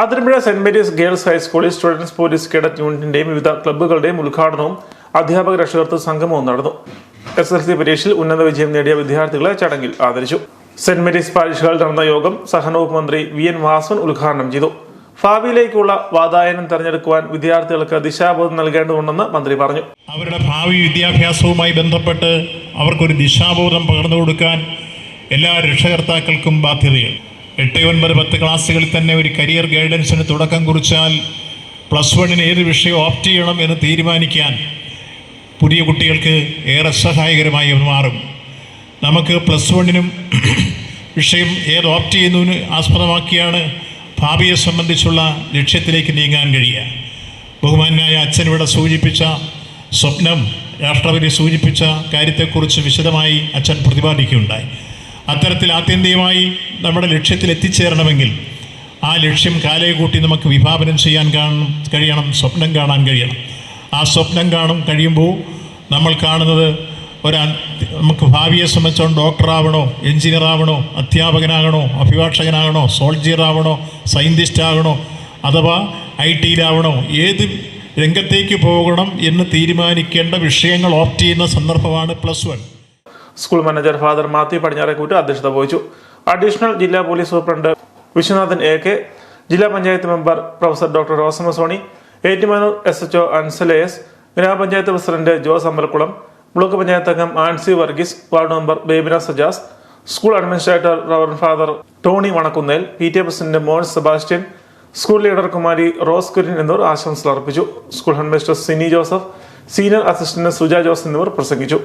Athirampuzha saint Mary's girls ഹൈസ്കൂളിൽ students police cadet യൂണിറ്റിന്റെയും വിവിധ ക്ലബ്ബുകളുടെയും ഉദ്ഘാടനവും അധ്യാപക രക്ഷകർത്തൃ സംഗമവും നടന്നു. എസ് എൽ സി പരീക്ഷയിൽ ഉന്നത വിജയം നേടിയ വിദ്യാർത്ഥികളെ ചടങ്ങിൽ ആദരിച്ചു. സെന്റ് മേരീസ് പാരിഷുകളിൽ നടന്ന യോഗം സഹനവകുപ്പ് മന്ത്രി വി എൻ വാസവൻ ഉദ്ഘാടനം ചെയ്തു. ഭാവിയിലേക്കുള്ള വാതായനം തെരഞ്ഞെടുക്കുവാൻ വിദ്യാർത്ഥികൾക്ക് ദിശാബോധം നൽകേണ്ടതുണ്ടെന്ന് മന്ത്രി പറഞ്ഞു. അവരുടെ ഭാവി വിദ്യാഭ്യാസവുമായി ബന്ധപ്പെട്ട് അവർക്കൊരു ദിശാബോധം പകർന്നു കൊടുക്കാൻ എല്ലാ രക്ഷകർത്താക്കൾക്കും ബാധ്യതയുണ്ട്. എട്ട് ഒൻപത് പത്ത് ക്ലാസ്സുകളിൽ തന്നെ ഒരു കരിയർ ഗൈഡൻസിന് തുടക്കം കുറിച്ചാൽ പ്ലസ് വണ്ണിന് ഏത് വിഷയം ഓപ്റ്റ് ചെയ്യണം എന്ന് തീരുമാനിക്കാൻ പുതിയ കുട്ടികൾക്ക് ഏറെ സഹായകരമായി മാറും. നമുക്ക് പ്ലസ് വണ്ണിനും വിഷയം ഏത് ഓപ്റ്റ് ചെയ്യുന്നതിന് ആസ്പദമാക്കിയാണ് ഭാവിയെ സംബന്ധിച്ചുള്ള ലക്ഷ്യത്തിലേക്ക് നീങ്ങാൻ കഴിയുക. ബഹുമാനായ അച്ഛൻ ഇവിടെ സൂചിപ്പിച്ച സ്വപ്നം രാഷ്ട്രപതി സൂചിപ്പിച്ച കാര്യത്തെക്കുറിച്ച് വിശദമായി അച്ഛൻ പ്രതിപാദിക്കുകയുണ്ടായി. അത്തരത്തിൽ ആത്യന്തികമായി നമ്മുടെ ലക്ഷ്യത്തിൽ എത്തിച്ചേരണമെങ്കിൽ ആ ലക്ഷ്യം കാലേ കൂട്ടി നമുക്ക് വിഭാവനം ചെയ്യാൻ കാണണം കഴിയണം സ്വപ്നം കാണാൻ കഴിയണം. ആ സ്വപ്നം കാണും കഴിയുമ്പോൾ നമ്മൾ കാണുന്നത് ഒരാ നമുക്ക് ഭാവിയെ സംബന്ധിച്ചോളം ഡോക്ടറാവണോ എഞ്ചിനീയർ ആവണോ അധ്യാപകനാകണോ അഭിഭാഷകനാകണോ സോൾജിയർ ആവണോ സയന്റിസ്റ്റ് ആകണോ അഥവാ ഐ ടിയിലാവണോ ഏത് രംഗത്തേക്ക് പോകണം എന്ന് തീരുമാനിക്കേണ്ട വിഷയങ്ങൾ ഓപ്റ്റ് ചെയ്യുന്ന സന്ദർഭമാണ് plus one school manager father Mathew Padinjarekoottu അധ്യക്ഷത വഹിച്ചു. അഡീഷണൽ ജില്ലാ police superintendent Viswanathan A K ജില്ലാ panchayat member professor doctor Rosama Soni Ettumanoor S H O Ansala S ഗ്രാമപഞ്ചായത്ത് പ്രസിഡന്റ് ജോസ് അമ്പലക്കുളം ബ്ലോക്ക് പഞ്ചായത്ത് അംഗം Ancy Varghese ward member Bebina Sajas school administrator rev father Tony Vanakkunnel P T A president Mon Sebastian school leader Kumari Rose Kurian എന്നിവർ ആശംസകൾ അർപ്പിച്ചു. School headmaster Sini Joseph senior assistant Suja Jose എന്നിവർ പ്രസംഗിച്ചു.